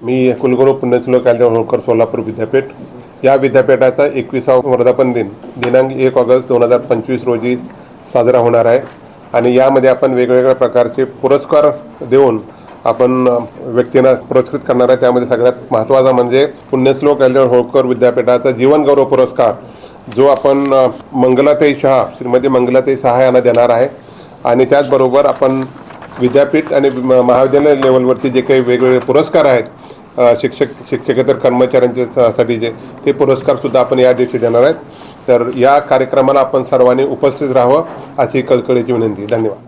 मी कुलगुरू पुण्यश्लोक कालदेव होळकर सोलापूर विद्यापीठ. या विद्यापीठाचा एकविसावा वर्धापन दिन दिनांक एक ऑगस्ट दोन हजार पंचवीस रोजी साजरा होणार आहे. आणि यामध्ये आपण वेगवेगळ्या प्रकारचे पुरस्कार देऊन आपण व्यक्तींना पुरस्कृत करणार आहे. त्यामध्ये सगळ्यात महत्त्वाचा म्हणजे पुण्यश्लोक कालदेव होळकर विद्यापीठाचा जीवनगौरव पुरस्कार जो आपण मंगलाताई शहा श्रीमती मंगलाताई शहा यांना देणार आहे. आणि त्याचबरोबर आपण विद्यापीठ आणि महाविद्यालय लेवलवरती जे काही वेगवेगळे पुरस्कार आहेत शिक्षक शिक्षकेतर कर्मचाऱ्यांच्यासाठी जे साठीचे ते पुरस्कारसुद्धा आपण या दिवशी देणार आहेत. तर या कार्यक्रमाला आपण सर्वांनी उपस्थित राहावं अशी कळकळीची विनंती. धन्यवाद.